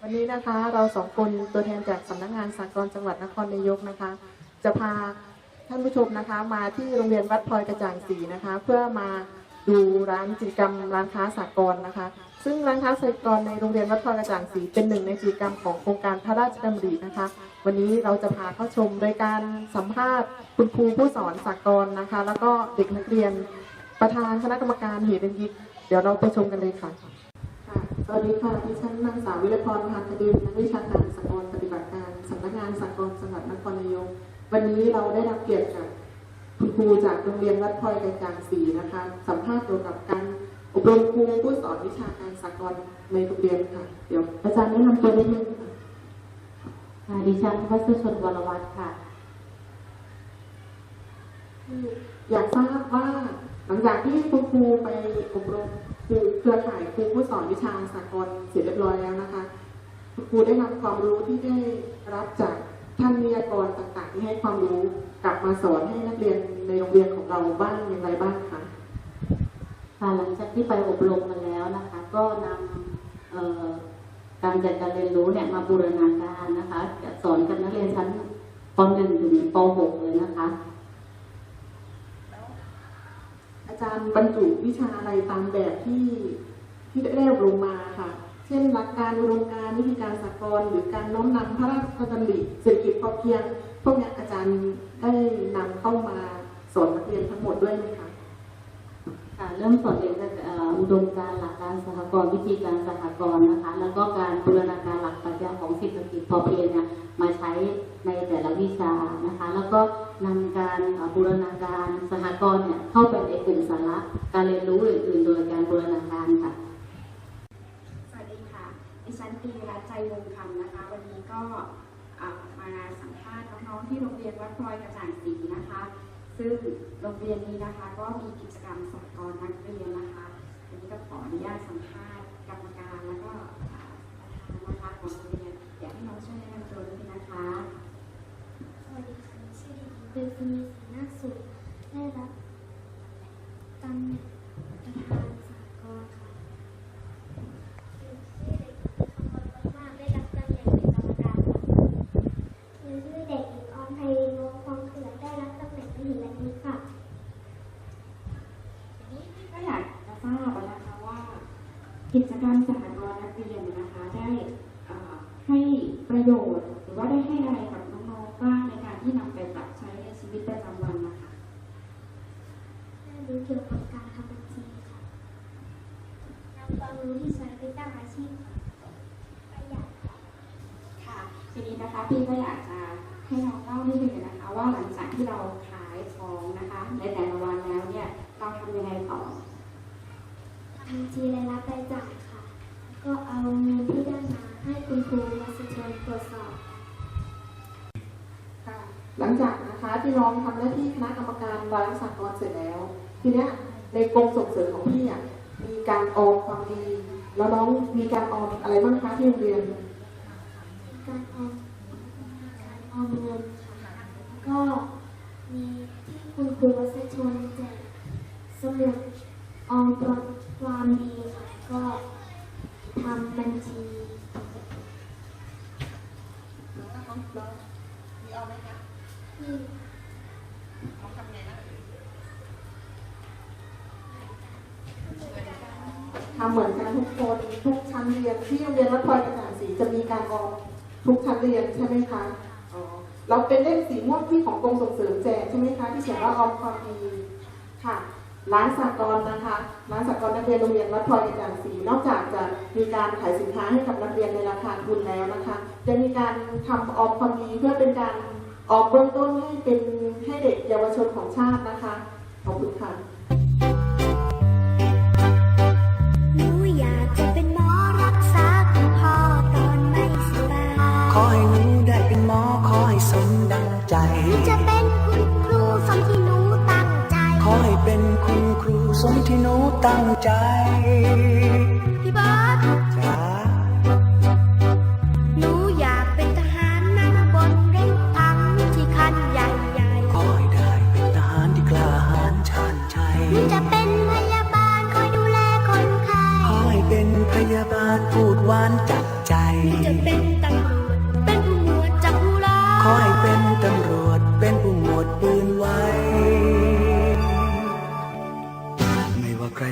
วันนี้นะคะเราสองคนตัวแทนจากสำนักงานสากลจังหวัดนครนายกนะคะ จะพาท่านผู้ชมนะคะ มาที่โรงเรียนวัดพลอยกระจ่างศรีนะคะ เพื่อมาดูร้านกิจกรรมร้านค้าสากลนะคะ ซึ่งร้านค้าสากลในโรงเรียนวัดพลอยกระจ่างศรีเป็นหนึ่งในกิจกรรมของโครงการพระราชดำรินะคะ วันนี้เราจะพาเข้าชมโดยการสัมภาษณ์คุณครูผู้สอนสากลนะคะ แล้วก็เด็กนักเรียนประธานคณะกรรมการเหตุยิกเดี๋ยวเราไปชมกันเลยค่ะ สวัสดีค่ะดิฉันนางสาววิรพรพานคดีนักวิชาการสากลปฏิบัติการสำนักงานสากลจังหวัดนครนายกวันนี้เราได้รับเกียรติจากคุณครูจากโรงเรียนวัดพลอยกระจางศรีนะคะ สัมภาษณ์เกี่ยวกับการอบรมครูผู้สอนวิชาการสากลในโรงเรียนค่ะ เดี๋ยวอาจารย์แนะนำตัวนิดนึงค่ะค่ะดิฉันวัชชนวรวัฒน์ค่ะ อยากทราบว่าหลังจากที่คุณครูไปอบรม ครูเครือข่ายครูผู้สอนวิชาสากลเสร็จเรียบร้อยแล้วนะคะครูได้นำความรู้ที่ได้รับจากท่านวิทยากรต่างๆ ที่ให้ความรู้กลับมาสอนให้นักเรียนในโรงเรียนของเราบ้างอย่างไรบ้างคะค่ะหลังจากที่ไปอบรมมาแล้วนะคะ ก็นำการจัดการเรียนรู้เนี่ยมาบูรณาการนะคะสอนกับนักเรียนชั้นป .1 ถึงป .6 เลยนะคะ การบรรจุวิชาอะไรตามแบบที่ที่ได้อบรมมาค่ะ เช่นหลักการอุดมการวิธีการสากลหรือการน้อมนำพระราชดำริเศรษฐกิจพอเพียง พวกนี้อาจารย์ได้นำเข้ามาสอนนักเรียนทั้งหมดด้วยไหมคะ ค่ะเริ่มสอนเรียนจากเอ่ออุดมการหลักการสหกรณ์วิธีการสหกรณ์นะคะ แล้วก็การบูรณาการหลักปรัชญาของเศรษฐกิจพอเพียงเนี่ยมาใช้ในแต่ละวิชานะคะ แล้วก็นำการบูรณาการสหกรณ์เนี่ยเข้าไปในกลุ่มสาระการเรียนรู้อื่นๆโดยการบูรณาการค่ะสวัสดีค่ะดิฉันปีรัตใจวงคำนะคะ วันนี้ก็มาสัมภาษณ์น้องๆที่โรงเรียนวัดพลอยกระจ่างศรีนะคะ ซึ่งโรงเรียนนี้นะคะ ก็มีกิจกรรมสหกรณ์นักเรียนนะคะอันนี้ก็ขออนุญาตสัมภาษณ์กรรมการแล้วก็อ่าประธานนะคะของโรงเรียนอยากให้น้องช่วยแนะนำตัวด้วยนะคะ สวัสดีค่ะชื่อเด็กหญิงเบลนีศรีนาคสุขได้รับตำแหน่งประธานสากลค่ะชื่อเด็กหญิงคำวันวันมากได้รับตำแหน่งเป็นกรรมการค่ะชื่อเด็กหญิงออมไพรินวงศ์ทองเขื่อนได้รับตำแหน่งเป็นหิรันยิกค่ะ ทีนี้พี่ก็อยากจะทราบนะคะว่า กิจกรรมสหกรณ์นักเรียนเนยนะคะได้เอ่อให้ประโยชน์ หรือว่าได้ให้อะไรกับน้องๆบ้างในการที่นำไปปรับใช้ในชีวิตประจำวันนะคะได้รู้เกี่ยวกับการทำบัญชีค่ะนำความรู้ที่ใช้ไปสร้างอาชีพค่ะประหยัดค่ะค่ะทีนี้นะคะพี่ก็อยากจะให้น้องเล่านิดนึงนะคะว่าหลังจากที่เราขายของนะคะในแต่ละวันแล้วเนี่ยเราทำยังไงต่อทำบัญชีรายรับรายจ่ายค่ะแล้ว ก็เอาเงินที่ได้มาให้คุณครูและสิชนตรวจสอบ ค่ะ หลังจากนะคะที่น้องทำหน้าที่คณะกรรมการร้านสากลเสร็จแล้ว ทีเนี้ยในกรมส่งเสริมของพี่อะมีการออมความดี แล้วน้องมีการออมอะไรบ้างคะที่โรงเรียน การออมการออมเงินค่ะก็มีที่คุณครูวัชชนแจกสมุดออมความดีค่ะก็ ทำบัญชีมีออมไหมคะที่ออมทำไงนะทำเหมือนกันทุกคนทุกชั้นเรียนที่โรงเรียนวัดพลอยกระจ่างศรีจะมีการออมทุกชั้นเรียนใช่ไหมคะอ๋อเราเป็นเลขสีม่วงที่ของกรมส่งเสริมแจกใช่ไหมคะที่เขียนว่าออมความดีค่ะ ร้านสากลนะคะร้านสากลนักเรียนโรงเรียนวัดพลอยกระจ่างศรีนอกจากจะมีการขายสินค้าให้กับนักเรียนในราคาทุนแล้วนะคะจะมีการทำออมความดีเพื่อเป็นการออมเบื้องต้นให้เป็นให้เด็กเยาวชนของชาตินะคะขอบคุณค่ะหนูอยากจะเป็นหมอรักษาคุณพ่อตอนไม่สบายขอให้หนูได้เป็นหมอขอให้สมดังใจหนูจะเป็นคุณครูสมที่หนูตั้งใจขอให้ เป็นคุณครูสมที่หนูตั้งใจ พี่เบิร์ดจ้าหนูอยากเป็นทหารนั่งบนรถถังที่คันใหญ่ขอให้ได้เป็นทหารที่กล้าหาญชาญชัยๆหนูจะเป็นพยาบาลคอยดูแลคนไข้ขอให้เป็นพยาบาลพูดหวานจับใจจะเป็น